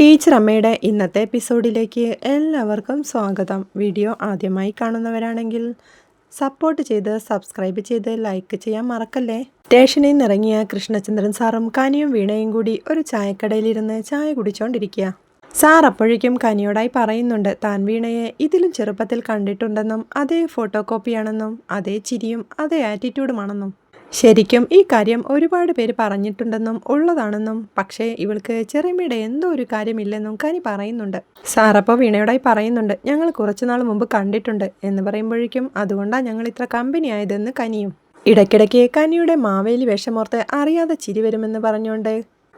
Teacher അമ്മയുടെ ഇന്നത്തെ എപ്പിസോഡിലേക്ക് എല്ലാവർക്കും സ്വാഗതം. വീഡിയോ ആദ്യമായി കാണുന്നവരാണെങ്കിൽ സപ്പോർട്ട് ചെയ്ത് സബ്സ്ക്രൈബ് ചെയ്ത് ലൈക്ക് ചെയ്യാൻ മറക്കല്ലേ? സ്റ്റേഷനിൽ നിന്നിറങ്ങിയ കൃഷ്ണചന്ദ്രൻ സാറും കനിയും വീണയും കൂടി ഒരു ചായക്കടയിലിരുന്ന് ചായ കുടിച്ചോണ്ടിരിക്കുക. സാർ അപ്പോഴേക്കും കനിയോടായി പറയുന്നുണ്ട് താൻ വീണയെ ഇതിലും ചെറുപ്പത്തിൽ കണ്ടിട്ടുണ്ടെന്നും അതേ ഫോട്ടോ കോപ്പിയാണെന്നും അതേ ചിരിയും അതേ ആറ്റിറ്റ്യൂഡുമാണെന്നും ശരിക്കും ഈ കാര്യം ഒരുപാട് പേര് പറഞ്ഞിട്ടുണ്ടെന്നും ഉള്ളതാണെന്നും പക്ഷേ ഇവൾക്ക് ചെറിയമ്മയുടെ എന്തോ ഒരു കാര്യമില്ലെന്നും കനി പറയുന്നുണ്ട്. സാറപ്പോൾ വീണയോടായി പറയുന്നുണ്ട് ഞങ്ങൾ കുറച്ചുനാൾ മുമ്പ് കണ്ടിട്ടുണ്ട് എന്ന് പറയുമ്പോഴേക്കും അതുകൊണ്ടാണ് ഞങ്ങൾ ഇത്ര കമ്പനി ആയതെന്ന് കനിയും. ഇടയ്ക്കിടയ്ക്ക് കനിയുടെ മാവേലി വേഷമോർത്ത് അറിയാതെ ചിരി വരുമെന്ന് പറഞ്ഞുകൊണ്ട്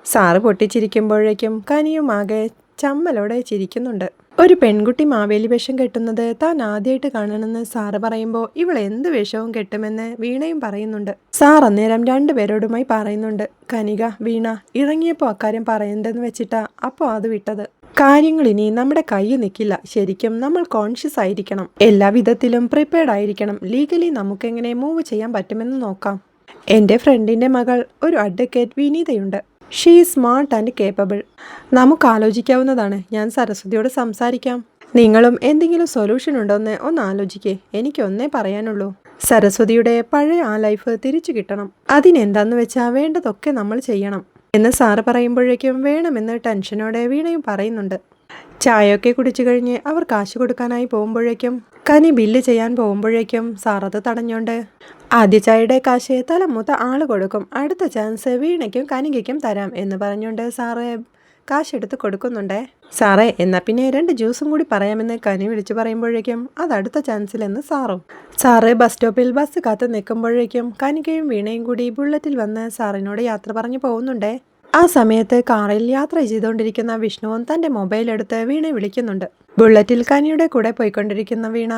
സാറ് പൊട്ടിച്ചിരിക്കുമ്പോഴേക്കും കനിയും ആകെ ചമ്മലോടെ ചിരിക്കുന്നുണ്ട്. ഒരു പെൺകുട്ടി മാവേലി വേഷം കെട്ടുന്നത് താൻ ആദ്യമായിട്ട് കാണണമെന്ന് സാറ് പറയുമ്പോൾ ഇവൾ എന്ത് വേഷവും കെട്ടുമെന്ന് വീണയും പറയുന്നുണ്ട്. സാർ അന്നേരം രണ്ടുപേരോടുമായി പറയുന്നുണ്ട്. കനിക വീണ ഇറങ്ങിയപ്പോൾ അക്കാര്യം പറയണ്ടെന്ന് വെച്ചിട്ടാ അപ്പോൾ അത് വിട്ടത്. കാര്യങ്ങൾ ഇനി നമ്മുടെ കയ്യിൽ നിൽക്കില്ല ശരിക്കും നമ്മൾ കോൺഷ്യസ് ആയിരിക്കണം. എല്ലാ വിധത്തിലും പ്രിപ്പയർഡ് ആയിരിക്കണം. ലീഗലി നമുക്കെങ്ങനെ മൂവ് ചെയ്യാൻ പറ്റുമെന്ന് നോക്കാം. എന്റെ ഫ്രണ്ടിന്റെ മകൾ ഒരു അഡ്വക്കേറ്റ് വിനീതയുണ്ട്. ഷീ സ്മാർട്ട് ആൻഡ് കേപ്പബിൾ നമുക്ക് ആലോചിക്കാവുന്നതാണ്. ഞാൻ സരസ്വതിയോട് സംസാരിക്കാം. നിങ്ങളും എന്തെങ്കിലും സൊല്യൂഷൻ ഉണ്ടോയെന്ന് ഒന്ന് ആലോചിക്കേ. എനിക്കൊന്നേ പറയാനുള്ളൂ. സരസ്വതിയുടെ പഴയ ആ ലൈഫ് തിരിച്ചു കിട്ടണം. അതിനെന്താന്ന് വെച്ചാൽ വേണ്ടതൊക്കെ നമ്മൾ ചെയ്യണം. എന്ന് സാറ് പറയുമ്പോഴേക്കും വേണമെന്ന് ടെൻഷനോടെ വീണയും പറയുന്നുണ്ട്. ചായയൊക്കെ കുടിച്ചു കഴിഞ്ഞ് അവർ കാശ് കൊടുക്കാനായി പോകുമ്പോഴേക്കും കനി ബില്ല് ചെയ്യാൻ പോകുമ്പോഴേക്കും സാറത് തടഞ്ഞോണ്ട് ആദ്യ ചായയുടെ കാശ് തലമൂത്ത ആൾ കൊടുക്കും അടുത്ത ചാൻസ് വീണയ്ക്കും കനികയ്ക്കും തരാം എന്ന് പറഞ്ഞുകൊണ്ട് സാറ് കാശെടുത്ത് കൊടുക്കുന്നുണ്ടേ. സാറേ എന്നാ പിന്നെ രണ്ട് ജ്യൂസും കൂടി പറയാമെന്ന് കനി വിളിച്ചു പറയുമ്പോഴേക്കും അത് അടുത്ത ചാൻസിലെന്ന് സാറും. സാറ് ബസ് സ്റ്റോപ്പിൽ ബസ് കാത്ത് നിൽക്കുമ്പോഴേക്കും കനികയും വീണയും കൂടി ബുള്ളറ്റിൽ വന്ന് സാറിനോട് യാത്ര പറഞ്ഞു പോകുന്നുണ്ടേ. ആ സമയത്ത് കാറിൽ യാത്ര ചെയ്തുകൊണ്ടിരിക്കുന്ന വിഷ്ണുവും തന്റെ മൊബൈൽ എടുത്ത് വീണയെ വിളിക്കുന്നുണ്ട്. ബുള്ളറ്റിൽ കനിയുടെ കൂടെ പോയിക്കൊണ്ടിരിക്കുന്ന വീണ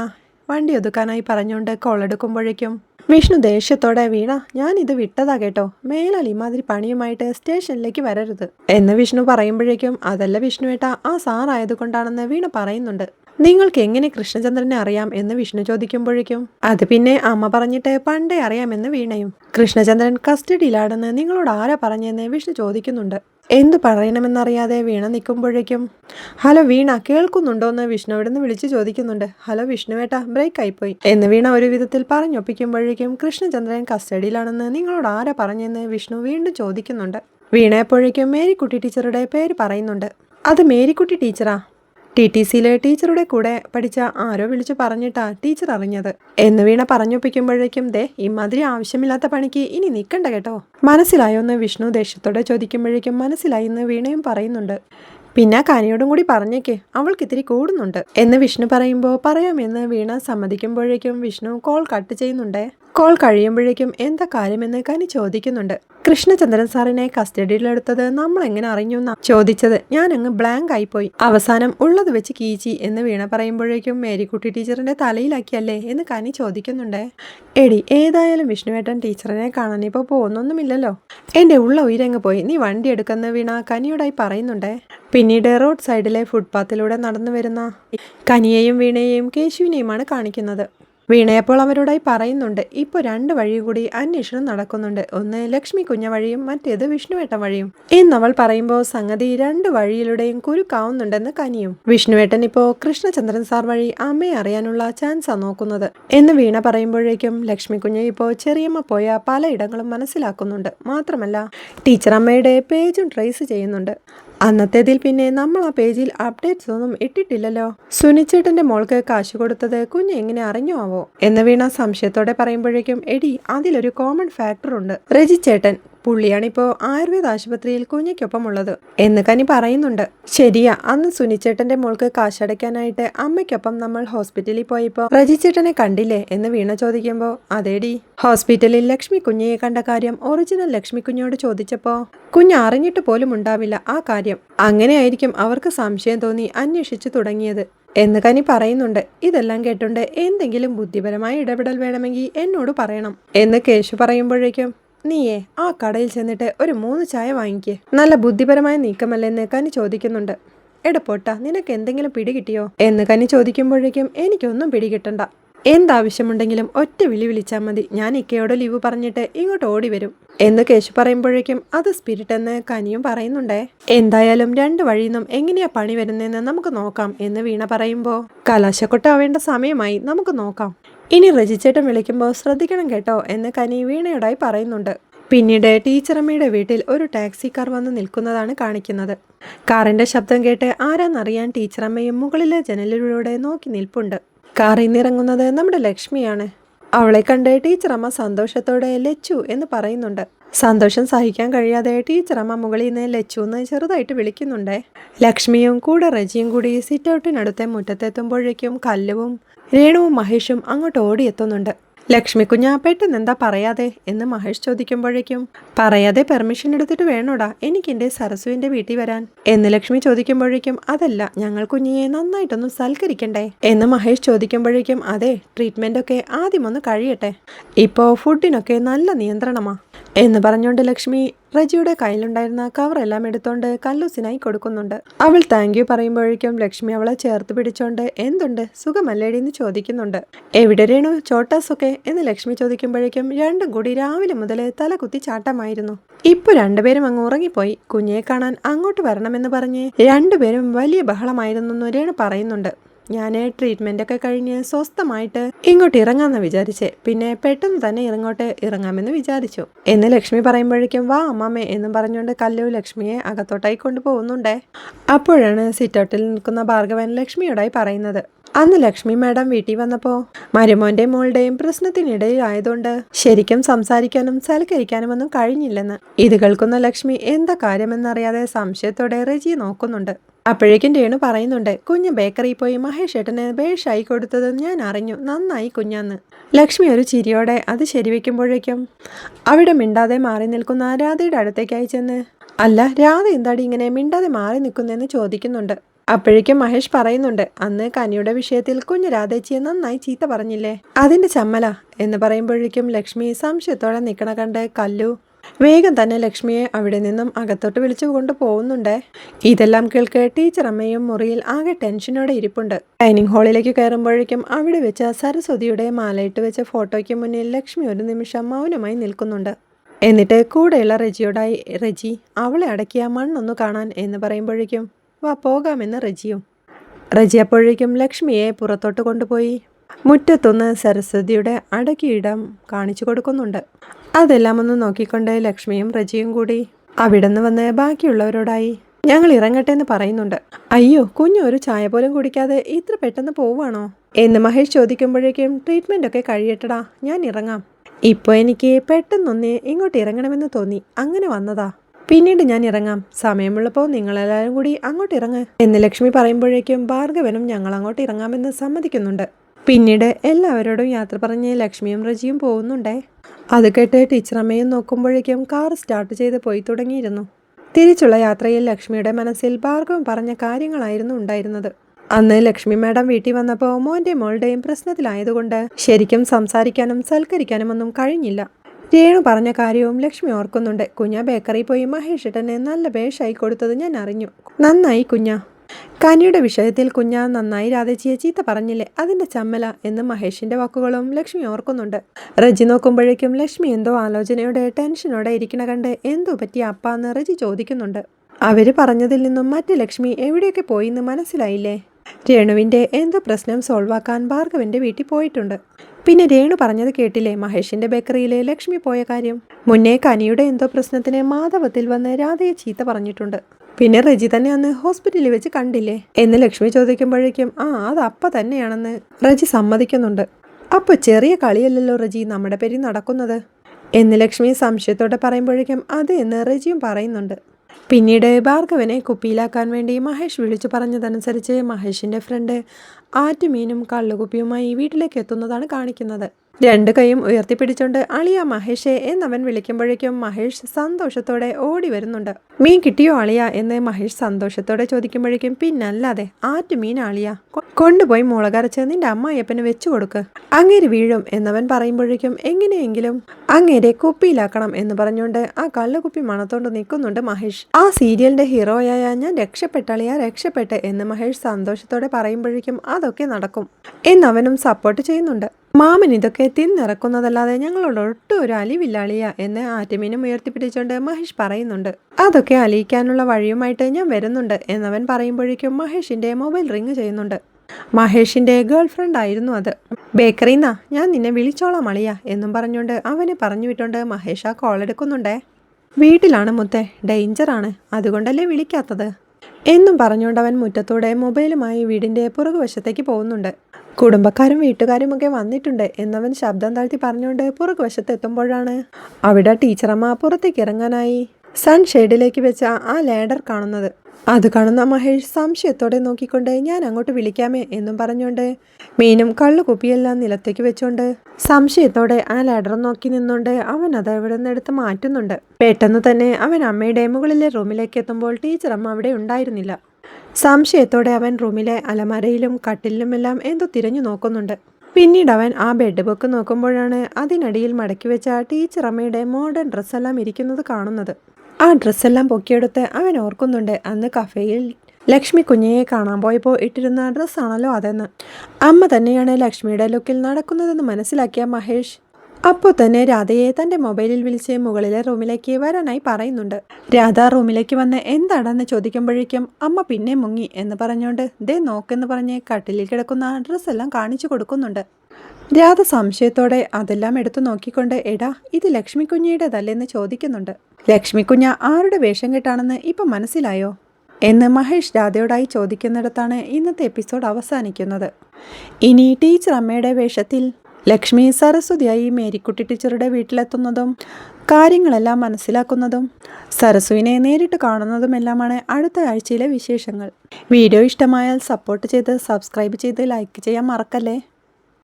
വണ്ടി ഒതുക്കാനായി പറഞ്ഞുകൊണ്ട് കോൾ എടുക്കുമ്പോഴേക്കും വിഷ്ണു ദേഷ്യത്തോടെ വീണ ഞാൻ ഇത് വിട്ടതാ കേട്ടോ. മേലാൽ ഇമാതിരി പണിയുമായിട്ട് സ്റ്റേഷനിലേക്ക് വരരുത്. എന്ന് വിഷ്ണു പറയുമ്പോഴേക്കും അതല്ല വിഷ്ണു ഏട്ടാ ആ സാറായതുകൊണ്ടാണെന്ന് വീണ പറയുന്നുണ്ട്. നിങ്ങൾക്ക് എങ്ങനെ കൃഷ്ണചന്ദ്രനെ അറിയാം എന്ന് വിഷ്ണു ചോദിക്കുമ്പോഴേക്കും അത് പിന്നെ അമ്മ പറഞ്ഞിട്ട് പണ്ടേ അറിയാമെന്ന് വീണയും. കൃഷ്ണചന്ദ്രൻ കസ്റ്റഡിയിലാണെന്ന് നിങ്ങളോട് ആരാ പറഞ്ഞെന്ന് വിഷ്ണു ചോദിക്കുന്നുണ്ട്. എന്തു പറയണമെന്നറിയാതെ വീണ നിൽക്കുമ്പോഴേക്കും ഹലോ വീണ കേൾക്കുന്നുണ്ടോ എന്ന് വിഷ്ണു ഇവിടെ നിന്ന് വിളിച്ച് ചോദിക്കുന്നുണ്ട്. ഹലോ വിഷ്ണുവേട്ട ബ്രേക്ക് ആയിപ്പോയി എന്ന് വീണ ഒരു വിധത്തിൽ പറഞ്ഞൊപ്പിക്കുമ്പോഴേക്കും കൃഷ്ണചന്ദ്രൻ കസ്റ്റഡിയിലാണെന്ന് നിങ്ങളോട് ആരാ പറഞ്ഞെന്ന് വിഷ്ണു വീണ്ടും ചോദിക്കുന്നുണ്ട്. വീണയപ്പോഴേക്കും മേരിക്കുട്ടി ടീച്ചറുടെ പേര് പറയുന്നുണ്ട്. അത് മേരിക്കുട്ടി ടീച്ചറാ. ടി ടി സിയിലെ ടീച്ചറുടെ കൂടെ പഠിച്ച ആരോ വിളിച്ചു പറഞ്ഞിട്ടാ ടീച്ചർ അറിഞ്ഞത്. എന്ന് വീണ പറഞ്ഞൊപ്പിക്കുമ്പോഴേക്കും ദേ ഇമാതിരി ആവശ്യമില്ലാത്ത പണിക്ക് ഇനി നിൽക്കണ്ട കേട്ടോ. മനസ്സിലായോന്ന് വിഷ്ണു ദേഷ്യത്തോടെ ചോദിക്കുമ്പോഴേക്കും മനസ്സിലായി എന്ന് വീണയും പറയുന്നുണ്ട്. പിന്നെ കനിയോടും കൂടി പറഞ്ഞേക്ക് അവൾക്ക് ഇത്തിരി കൂടുന്നുണ്ട്. എന്ന് വിഷ്ണു പറയുമ്പോൾ പറയാമെന്ന് വീണ സമ്മതിക്കുമ്പോഴേക്കും വിഷ്ണു കോൾ കട്ട് ചെയ്യുന്നുണ്ടേ. കോൾ കഴിയുമ്പോഴേക്കും എന്താ കാര്യമെന്ന് കനി ചോദിക്കുന്നുണ്ട്. കൃഷ്ണചന്ദ്രൻ സാറിനെ കസ്റ്റഡിയിലെടുത്തത് നമ്മൾ എങ്ങനെ അറിഞ്ഞു എന്നാ ചോദിച്ചത്. ഞാൻ അങ്ങ് ബ്ലാങ്ക് ആയിപ്പോയി. അവസാനം ഉള്ളത് വെച്ച് കീച്ചി എന്ന് വീണ പറയുമ്പോഴേക്കും മേരിക്കുട്ടി ടീച്ചറിന്റെ തലയിലാക്കിയല്ലേ എന്ന് കനി ചോദിക്കുന്നുണ്ട്. എടി ഏതായാലും വിഷ്ണുവേട്ടൻ ടീച്ചറിനെ കാണാൻ ഇപ്പോൾ പോകുന്നൊന്നുമില്ലല്ലോ. എന്റെ ഉള്ള ഉയരങ്ങ് പോയി. നീ വണ്ടി എടുക്കുന്ന വീണ കനിയോടായി പറയുന്നുണ്ടേ. പിന്നീട് റോഡ് സൈഡിലെ ഫുട്പാത്തിലൂടെ നടന്നു വരുന്ന കനിയെയും വീണയെയും കേശുവിനെയുമാണ് കാണിക്കുന്നത്. വീണയപ്പോൾ അവരോടായി പറയുന്നുണ്ട്. ഇപ്പോൾ രണ്ട് വഴി കൂടി അന്വേഷണം നടക്കുന്നുണ്ട്. ഒന്ന് ലക്ഷ്മി കുഞ്ഞ വഴിയും മറ്റേത് വിഷ്ണുവേട്ടൻ വഴിയും. എന്നവൾ പറയുമ്പോൾ സംഗതി രണ്ട് വഴിയിലൂടെയും കുരുക്കാവുന്നുണ്ടെന്ന് കനിയും. വിഷ്ണുവേട്ടൻ ഇപ്പോൾ കൃഷ്ണചന്ദ്രൻ സാർ വഴി അമ്മയെ അറിയാനുള്ള ചാൻസാ നോക്കുന്നത്. എന്ന് വീണ പറയുമ്പോഴേക്കും ലക്ഷ്മി കുഞ്ഞ് ഇപ്പോൾ ചെറിയമ്മ പോയ പലയിടങ്ങളും മനസ്സിലാക്കുന്നുണ്ട്. മാത്രമല്ല ടീച്ചർ അമ്മയുടെ പേജും ട്രേസ് ചെയ്യുന്നുണ്ട്. അന്നത്തേതിൽ പിന്നെ നമ്മൾ ആ പേജിൽ അപ്ഡേറ്റ്സ് ഒന്നും ഇട്ടിട്ടില്ലല്ലോ. സുനിച്ചേട്ടന്റെ മോൾക്ക് കാശ് കൊടുത്തത് കുഞ്ഞ് എങ്ങനെ അറിഞ്ഞോ ആവോ? എന്ന് വീണ സംശയത്തോടെ പറയുമ്പോഴേക്കും എടി അതിലൊരു കോമൺ ഫാക്ടർ ഉണ്ട്. രജിച്ചേട്ടൻ പുള്ളിയാണിപ്പോ ആയുർവേദ ആശുപത്രിയിൽ കുഞ്ഞിക്കൊപ്പം ഉള്ളത് എന്ന് കനി പറയുന്നുണ്ട്. ശരിയാ അന്ന് സുനിച്ചേട്ടന്റെ മോൾക്ക് കാശടയ്ക്കാനായിട്ട് അമ്മയ്ക്കൊപ്പം നമ്മൾ ഹോസ്പിറ്റലിൽ പോയപ്പോ രജിച്ചേട്ടനെ കണ്ടില്ലേ എന്ന് വീണ ചോദിക്കുമ്പോ അതേടി. ഹോസ്പിറ്റലിൽ ലക്ഷ്മി കുഞ്ഞിയെ കണ്ട കാര്യം ഒറിജിനൽ ലക്ഷ്മി കുഞ്ഞോട് ചോദിച്ചപ്പോ കുഞ്ഞ് അറിഞ്ഞിട്ട് പോലും ഉണ്ടാവില്ല ആ കാര്യം. അങ്ങനെയായിരിക്കും അവർക്ക് സംശയം തോന്നി അന്വേഷിച്ചു തുടങ്ങിയത് എന്ന് കനി പറയുന്നുണ്ട്. ഇതെല്ലാം കേട്ടുണ്ട് എന്തെങ്കിലും ബുദ്ധിപരമായ ഇടപെടൽ വേണമെങ്കിൽ എന്നോട് പറയണം എന്ന് കേശു പറയുമ്പോഴേക്കും നീയേ ആ കടയിൽ ചെന്നിട്ട് ഒരു മൂന്ന് ചായ വാങ്ങിക്കേ. നല്ല ബുദ്ധിപരമായ നീക്കമല്ലെന്ന് കനി ചോദിക്കുന്നുണ്ട്. എട പൊട്ട നിനക്ക് എന്തെങ്കിലും പിടികിട്ടിയോ എന്ന് കനി ചോദിക്കുമ്പോഴേക്കും എനിക്കൊന്നും പിടികിട്ടണ്ട എന്താവശ്യമുണ്ടെങ്കിലും ഒറ്റ വിളി വിളിച്ചാൽ മതി. ഞാൻ ഇക്കയോട് ലീവ് പറഞ്ഞിട്ട് ഇങ്ങോട്ട് ഓടി വരും എന്ന് കേശു പറയുമ്പോഴേക്കും അത് സ്പിരിറ്റ് എന്ന് കനിയും പറയുന്നുണ്ടേ. എന്തായാലും രണ്ട് വഴിയിൽ നിന്നും എങ്ങനെയാ പണി വരുന്നതെന്ന് നമുക്ക് നോക്കാം എന്ന് വീണ പറയുമ്പോൾ കലാശക്കൊട്ടാവേണ്ട സമയമായി. നമുക്ക് നോക്കാം. ഇനി റജിച്ചേട്ടൻ വിളിക്കുമ്പോൾ ശ്രദ്ധിക്കണം കേട്ടോ എന്ന് കനി വീണയോടായി പറയുന്നുണ്ട്. പിന്നീട് ടീച്ചറമ്മയുടെ വീട്ടിൽ ഒരു ടാക്സി കാർ വന്ന് നിൽക്കുന്നതാണ് കാണിക്കുന്നത്. കാറിന്റെ ശബ്ദം കേട്ട് ആരാന്നറിയാൻ ടീച്ചറമ്മയും മുകളിലെ ജനലിലൂടെ നോക്കി നിൽപ്പുണ്ട്. കാറിൽ നിന്നിറങ്ങുന്നത് നമ്മുടെ ലക്ഷ്മിയാണ്. അവളെ കണ്ട് ടീച്ചറമ്മ സന്തോഷത്തോടെ ലച്ചു എന്ന് പറയുന്നുണ്ട്. സന്തോഷം സഹിക്കാൻ കഴിയാതെ ടീച്ചറമ്മ മുകളിൽ നിന്ന് ലച്ചു എന്ന് ചെറുതായിട്ട് വിളിക്കുന്നുണ്ട്. ലക്ഷ്മിയും കൂടെ റജിയും കൂടി സിറ്റൗട്ടിനടുത്തെ മുറ്റത്തെത്തുമ്പോഴേക്കും കല്ലുവും രേണുവും മഹേഷും അങ്ങോട്ട് ഓടിയെത്തുന്നുണ്ട്. ലക്ഷ്മി കുഞ്ഞാപ്പേട്ടൻ എന്താ പറയാതെ? എന്ന് മഹേഷ് ചോദിക്കുമ്പോഴേക്കും പറയാതെ പെർമിഷൻ എടുത്തിട്ട് വേണോടാ എനിക്ക് എന്റെ സരസുവിന്റെ വീട്ടിൽ വരാൻ. എന്ന് ലക്ഷ്മി ചോദിക്കുമ്പോഴേക്കും അതല്ല ഞങ്ങൾ കുഞ്ഞിയെ നന്നായിട്ടൊന്നും സൽക്കരിക്കണ്ടേ? എന്ന് മഹേഷ് ചോദിക്കുമ്പോഴേക്കും അതെ ട്രീറ്റ്മെന്റ് ഒക്കെ ആദ്യം ഒന്ന് കഴിയട്ടെ. ഇപ്പോ ഫുഡിനൊക്കെ നല്ല നിയന്ത്രണമാ. എന്ന് പറഞ്ഞുകൊണ്ട് ലക്ഷ്മി റജിയുടെ കയ്യിലുണ്ടായിരുന്ന കവറെല്ലാം എടുത്തോണ്ട് കല്ലൂസിനായി കൊടുക്കുന്നുണ്ട്. അവൾ താങ്ക് യു പറയുമ്പോഴേക്കും ലക്ഷ്മി അവളെ ചേർത്ത് പിടിച്ചോണ്ട് എന്തുണ്ട്? സുഖമല്ലേടി? എന്ന് ചോദിക്കുന്നുണ്ട്. എവിടെ രേണു? ചോട്ടാസൊക്കെ എന്ന് ലക്ഷ്മി ചോദിക്കുമ്പോഴേക്കും രണ്ടും കൂടി രാവിലെ മുതലേ തല ചാട്ടമായിരുന്നു. ഇപ്പൊ രണ്ടുപേരും അങ്ങ് ഉറങ്ങിപ്പോയി. കുഞ്ഞിയെ കാണാൻ അങ്ങോട്ട് വരണമെന്ന് പറഞ്ഞ് രണ്ടുപേരും വലിയ ബഹളമായിരുന്നു എന്ന് രേണു പറയുന്നുണ്ട്. ഞാൻ ട്രീറ്റ്മെന്റ് ഒക്കെ കഴിഞ്ഞ് സ്വസ്ഥമായിട്ട് ഇങ്ങോട്ട് ഇറങ്ങാമെന്ന് വിചാരിച്ചേ. പിന്നെ പെട്ടെന്ന് തന്നെ ഇറങ്ങോട്ട് ഇറങ്ങാമെന്ന് വിചാരിച്ചു. എന്ന് ലക്ഷ്മി പറയുമ്പോഴേക്കും വാ അമ്മാമേ എന്നും പറഞ്ഞുകൊണ്ട് കല്ലു ലക്ഷ്മിയെ അകത്തോട്ടായി കൊണ്ടുപോകുന്നുണ്ടേ. അപ്പോഴാണ് സിറ്റൗട്ടിൽ നിൽക്കുന്ന ഭാർഗവൻ ലക്ഷ്മിയോടായി പറയുന്നത്. അന്ന് ലക്ഷ്മി മാഡം വീട്ടിൽ വന്നപ്പോൾ മരുമോന്റെ മോളുടെയും പ്രശ്നത്തിനിടയിലായതുകൊണ്ട് ശരിക്കും സംസാരിക്കാനും സൽക്കരിക്കാനും ഒന്നും കഴിഞ്ഞില്ലെന്ന്. ഇത് കേൾക്കുന്ന ലക്ഷ്മി എന്താ കാര്യമെന്നറിയാതെ സംശയത്തോടെ റെജി നോക്കുന്നുണ്ട്. അപ്പോഴേക്കും രേണു പറയുന്നുണ്ട് കുഞ്ഞ് ബേക്കറിയിൽ പോയി മഹേഷ് ഏട്ടന് ബേഷായി കൊടുത്തത് ഞാൻ അറിഞ്ഞു. നന്നായി കുഞ്ഞാന്ന്. ലക്ഷ്മി ഒരു ചിരിയോടെ അത് ശരിവെക്കുമ്പോഴേക്കും അവിടെ മിണ്ടാതെ മാറി നിൽക്കുന്ന രാധയുടെ അടുത്തേക്കായി ചെന്ന് അല്ല രാധ എന്താടി ഇങ്ങനെ മിണ്ടാതെ മാറി നിൽക്കുന്നതെന്ന് ചോദിക്കുന്നുണ്ട്. അപ്പോഴേക്കും മഹേഷ് പറയുന്നുണ്ട് അന്ന് കനിയുടെ വിഷയത്തിൽ കുഞ്ഞു രാധേച്ചിയെ നന്നായി ചീത്ത പറഞ്ഞില്ലേ? അതിന്റെ ചമ്മല. എന്ന് പറയുമ്പോഴേക്കും ലക്ഷ്മി സംശയത്തോടെ നിൽക്കണ കണ്ട് കല്ലു വേഗം തന്നെ ലക്ഷ്മിയെ അവിടെ നിന്നും അകത്തോട്ട് വിളിച്ചു കൊണ്ട് പോകുന്നുണ്ട്. ഇതെല്ലാം കേൾക്ക് ടീച്ചർ അമ്മയും മുറിയിൽ ആകെ ടെൻഷനോടെ ഇരിപ്പുണ്ട്. ഡൈനിങ് ഹാളിലേക്ക് കയറുമ്പോഴേക്കും അവിടെ വെച്ച സരസ്വതിയുടെ മാലയിട്ട് വെച്ച ഫോട്ടോയ്ക്ക് മുന്നിൽ ലക്ഷ്മി ഒരു നിമിഷം മൗനമായി നിൽക്കുന്നുണ്ട്. എന്നിട്ട് കൂടെയുള്ള റെജിയോടായി റെജി അവളെ അടക്കിയ മണ്ണൊന്നു കാണാൻ എന്ന് പറയുമ്പോഴേക്കും വാ പോകാമെന്ന് റജിയും. റജി അപ്പോഴേക്കും ലക്ഷ്മിയെ പുറത്തോട്ട് കൊണ്ടുപോയി. മുറ്റത്തുനിന്ന് സരസ്വതിയുടെ അടക്കിയിടം കാണിച്ചു കൊടുക്കുന്നുണ്ട്. അതെല്ലാം ഒന്ന് നോക്കിക്കൊണ്ട് ലക്ഷ്മിയും റജിയും കൂടി അവിടെ നിന്ന് വന്ന് ബാക്കിയുള്ളവരോടായി ഞങ്ങൾ ഇറങ്ങട്ടെ എന്ന് പറയുന്നുണ്ട്. അയ്യോ കുഞ്ഞു ഒരു ചായ പോലും കുടിക്കാതെ ഇത്ര പെട്ടെന്ന് പോവാണോ എന്ന് മഹേഷ് ചോദിക്കുമ്പോഴേക്കും ട്രീറ്റ്മെന്റ് ഒക്കെ കഴിയട്ടടാ ഞാൻ ഇറങ്ങാം. ഇപ്പോൾ എനിക്ക് പെട്ടെന്നൊന്ന് ഇങ്ങോട്ട് ഇറങ്ങണമെന്ന് തോന്നി അങ്ങനെ വന്നതാ. പിന്നീട് ഞാൻ ഇറങ്ങാം. സമയമുള്ളപ്പോൾ നിങ്ങളെല്ലാവരും കൂടി അങ്ങോട്ട് ഇറങ്ങ് എന്ന് ലക്ഷ്മി പറയുമ്പോഴേക്കും ഭാർഗവനും ഞങ്ങൾ അങ്ങോട്ട് ഇറങ്ങാമെന്ന് സമ്മതിക്കുന്നുണ്ട്. പിന്നീട് എല്ലാവരോടും യാത്ര പറഞ്ഞ് ലക്ഷ്മിയും റജിയും പോകുന്നുണ്ടേ. അത് കേട്ട് ടീച്ചറമ്മയും നോക്കുമ്പോഴേക്കും കാർ സ്റ്റാർട്ട് ചെയ്ത് പോയി തുടങ്ങിയിരുന്നു. തിരിച്ചുള്ള യാത്രയിൽ ലക്ഷ്മിയുടെ മനസ്സിൽ ഭാർഗവൻ പറഞ്ഞ കാര്യങ്ങളായിരുന്നു ഉണ്ടായിരുന്നത്. അന്ന് ലക്ഷ്മി മാഡം വീട്ടിൽ വന്നപ്പോൾ മോന്റെ മോളുടെയും പ്രശ്നത്തിലായതുകൊണ്ട് ശരിക്കും സംസാരിക്കാനും സൽക്കരിക്കാനും ഒന്നും കഴിഞ്ഞില്ല. രേണു പറഞ്ഞ കാര്യവും ലക്ഷ്മി ഓർക്കുന്നുണ്ട്. കുഞ്ഞ ബേക്കറി പോയി മഹേഷ് ഏട്ടനെ നല്ല വേഷായി കൊടുത്തത് ഞാൻ അറിഞ്ഞു. നന്നായി കുഞ്ഞ. കനിയുടെ വിഷയത്തിൽ കുഞ്ഞ നന്നായി രാധേച്ചിയെ ചീത്ത പറഞ്ഞില്ലേ? അതിന്റെ ചമ്മല എന്ന് മഹേഷിന്റെ വാക്കുകളും ലക്ഷ്മി ഓർക്കുന്നുണ്ട്. റജി നോക്കുമ്പോഴേക്കും ലക്ഷ്മി എന്തോ ആലോചനയോടെ ടെൻഷനോടെ ഇരിക്കണ കണ്ട് എന്തോ പറ്റിയ അപ്പാന്ന് റജി ചോദിക്കുന്നുണ്ട്. അവർ പറഞ്ഞതിൽ നിന്നും മറ്റു ലക്ഷ്മി എവിടെയൊക്കെ പോയി എന്ന് മനസ്സിലായില്ലേ? രേണുവിന്റെ എന്തോ പ്രശ്നം സോൾവാക്കാൻ ഭാർഗവന്റെ വീട്ടിൽ പോയിട്ടുണ്ട്. പിന്നെ രേണു പറഞ്ഞത് കേട്ടില്ലേ മഹേഷിന്റെ ബേക്കറിയിലെ ലക്ഷ്മി പോയ കാര്യം? മുന്നേ കനിയുടെ എന്തോ പ്രശ്നത്തിന് മാധവത്തിൽ വന്ന് രാധയെ ചീത്ത പറഞ്ഞിട്ടുണ്ട്. പിന്നെ റജി തന്നെ അന്ന് ഹോസ്പിറ്റലിൽ വെച്ച് കണ്ടില്ലേ? എന്ന് ലക്ഷ്മി ചോദിക്കുമ്പോഴേക്കും ആ അത് അപ്പ തന്നെയാണെന്ന് റജി സമ്മതിക്കുന്നുണ്ട്. അപ്പൊ ചെറിയ കളിയല്ലല്ലോ റജി നമ്മുടെ പേരിൽ നടക്കുന്നത്? എന്ന് ലക്ഷ്മി സംശയത്തോടെ പറയുമ്പോഴേക്കും അതെ എന്ന് റജിയും പറയുന്നുണ്ട്. പിന്നീട് ഭാർഗവനെ കുപ്പിയിലാക്കാൻ വേണ്ടി മഹേഷ് വിളിച്ചു പറഞ്ഞതനുസരിച്ച് മഹേഷിന്റെ ഫ്രണ്ട് ആറ്റുമീനും കള്ളുകുപ്പിയുമായി വീട്ടിലേക്ക് എത്തുന്നതാണ് കാണിക്കുന്നത്. രണ്ട് കൈയും ഉയർത്തിപ്പിടിച്ചുകൊണ്ട് അളിയ മഹേഷേ എന്നവൻ വിളിക്കുമ്പോഴേക്കും മഹേഷ് സന്തോഷത്തോടെ ഓടി വരുന്നുണ്ട്. മീൻ കിട്ടിയോ അളിയ എന്ന് മഹേഷ് സന്തോഷത്തോടെ ചോദിക്കുമ്പോഴേക്കും പിന്നല്ലാതെ ആറ്റു മീൻ അളിയ കൊണ്ടുപോയി മുളകരച്ച് നിന്റെ അമ്മായിയപ്പന് വെച്ചു കൊടുക്ക്. അങ്ങേര് വീഴും എന്നവൻ പറയുമ്പോഴേക്കും എങ്ങനെയെങ്കിലും അങ്ങേരെ കുപ്പിയിലാക്കണം എന്ന് പറഞ്ഞുകൊണ്ട് ആ കള്ളുകുപ്പി മണത്തോണ്ട് നിൽക്കുന്നുണ്ട് മഹേഷ്. ആ സീരിയലിന്റെ ഹീറോയായ ഞാൻ രക്ഷപ്പെട്ടളിയ രക്ഷപ്പെട്ട് എന്ന് മഹേഷ് സന്തോഷത്തോടെ പറയുമ്പോഴേക്കും അതൊക്കെ നടക്കും. എന്നവനും സപ്പോർട്ട് ചെയ്യുന്നുണ്ട്. മാമൻ ഇതൊക്കെ തിന്നിറക്കുന്നതല്ലാതെ ഞങ്ങളോട് ഒട്ടും ഒരു അലിവില്ലാളിയ എന്ന് ആറ്റമീനും ഉയർത്തിപ്പിടിച്ചുകൊണ്ട് മഹേഷ് പറയുന്നുണ്ട്. അതൊക്കെ അലിയിക്കാനുള്ള വഴിയുമായിട്ട് ഞാൻ വരുന്നുണ്ട് എന്നവൻ പറയുമ്പോഴേക്കും മഹേഷിന്റെ മൊബൈൽ റിങ് ചെയ്യുന്നുണ്ട്. മഹേഷിന്റെ ഗേൾ ഫ്രണ്ട് ആയിരുന്നു അത്. ബേക്കറിന്നാ ഞാൻ നിന്നെ വിളിച്ചോളാം അളിയ എന്നും പറഞ്ഞുകൊണ്ട് അവനെ പറഞ്ഞു വിട്ടുകൊണ്ട് മഹേഷ് ആ കോൾ എടുക്കുന്നുണ്ടേ. വീട്ടിലാണ് മുത്തേ ഡേഞ്ചറാണ് അതുകൊണ്ടല്ലേ വിളിക്കാത്തത്? എന്നും പറഞ്ഞുകൊണ്ട് അവൻ മുറ്റത്തൂടെ മൊബൈലുമായി വീടിന്റെ പുറകുവശത്തേക്ക് പോകുന്നുണ്ട്. കുടുംബക്കാരും വീട്ടുകാരും ഒക്കെ വന്നിട്ടുണ്ട്. എന്നവൻ ശബ്ദം താഴ്ത്തി പറഞ്ഞുകൊണ്ട് പുറകുവശത്ത് എത്തുമ്പോഴാണ് അവിടെ ടീച്ചറമ്മ പുറത്തേക്ക് ഇറങ്ങാനായി സൺഷെയ്ഡിലേക്ക് വെച്ച ആ ലാഡർ കാണുന്നത്. അത് കാണുന്ന മഹേഷ് സംശയത്തോടെ നോക്കിക്കൊണ്ട് ഞാൻ അങ്ങോട്ട് വിളിക്കാമേ എന്നും പറഞ്ഞുകൊണ്ട് മീനും കള്ളുകുപ്പിയെല്ലാം നിലത്തേക്ക് വെച്ചുകൊണ്ട് സംശയത്തോടെ ആ ലാഡർ നോക്കി നിന്നുകൊണ്ട് അവൻ അത് അവിടെ നിന്ന് എടുത്ത് മാറ്റുന്നുണ്ട്. പെട്ടെന്ന് തന്നെ അവൻ അമ്മയുടെ മുകളിലെ റൂമിലേക്ക് എത്തുമ്പോൾ ടീച്ചർ അമ്മ അവിടെ ഉണ്ടായിരുന്നില്ല. സംശയത്തോടെ അവൻ റൂമിലെ അലമരയിലും കട്ടിലിലുമെല്ലാം എന്തോ തിരഞ്ഞു നോക്കുന്നുണ്ട്. പിന്നീട് അവൻ ആ ബെഡ് ബുക്ക് നോക്കുമ്പോഴാണ് അതിനടിയിൽ മടക്കി വെച്ച ടീച്ചർ അമ്മയുടെ മോഡേൺ ഡ്രസ്സെല്ലാം ഇരിക്കുന്നത് കാണുന്നത്. ആ ഡ്രസ്സെല്ലാം പൊക്കിയെടുത്ത് അവൻ ഓർക്കുന്നുണ്ട് അന്ന് കഫേയിൽ ലക്ഷ്മി കുഞ്ഞിയെ കാണാൻ പോയപ്പോൾ ഇട്ടിരുന്ന ഡ്രസ്സാണല്ലോ അതെന്ന്. അമ്മ തന്നെയാണ് ലക്ഷ്മിയുടെ ലുക്കിൽ നടക്കുന്നതെന്ന് മനസ്സിലാക്കിയ മഹേഷ് അപ്പോൾ തന്നെ രാധയെ തന്റെ മൊബൈലിൽ വിളിച്ച് മുകളിലെ റൂമിലേക്ക് വരാനായി പറയുന്നുണ്ട്. രാധ റൂമിലേക്ക് വന്ന് എന്താണെന്ന് ചോദിക്കുമ്പോഴേക്കും അമ്മ പിന്നെ മുങ്ങി എന്ന് പറഞ്ഞുകൊണ്ട് ദേ നോക്കെന്ന് പറഞ്ഞ് കട്ടിലിൽ കിടക്കുന്ന ഡ്രസ്സെല്ലാം കാണിച്ചു കൊടുക്കുന്നുണ്ട്. രാധ സംശയത്തോടെ അതെല്ലാം എടുത്തു നോക്കിക്കൊണ്ട് എടാ ഇത് ലക്ഷ്മി കുഞ്ഞിയുടേതല്ലെന്ന് ചോദിക്കുന്നുണ്ട്. ലക്ഷ്മി കുഞ്ഞ ആരുടെ വേഷം കെട്ടാണെന്ന് ഇപ്പം മനസ്സിലായോ? എന്ന് മഹേഷ് രാധയോടായി ചോദിക്കുന്നിടത്താണ് ഇന്നത്തെ എപ്പിസോഡ് അവസാനിക്കുന്നത്. ഇനി ടീച്ചർ അമ്മയുടെ വേഷത്തിൽ ലക്ഷ്മി സരസ്വതിയായി മേരിക്കുട്ടി ടീച്ചറുടെ വീട്ടിലെത്തുന്നതും കാര്യങ്ങളെല്ലാം മനസ്സിലാക്കുന്നതും സരസുവിനെ നേരിട്ട് കാണുന്നതുമെല്ലാമാണ് അടുത്ത ആഴ്ചയിലെ വിശേഷങ്ങൾ. വീഡിയോ ഇഷ്ടമായാൽ സപ്പോർട്ട് ചെയ്ത് സബ്സ്ക്രൈബ് ചെയ്ത് ലൈക്ക് ചെയ്യാൻ മറക്കല്ലേ?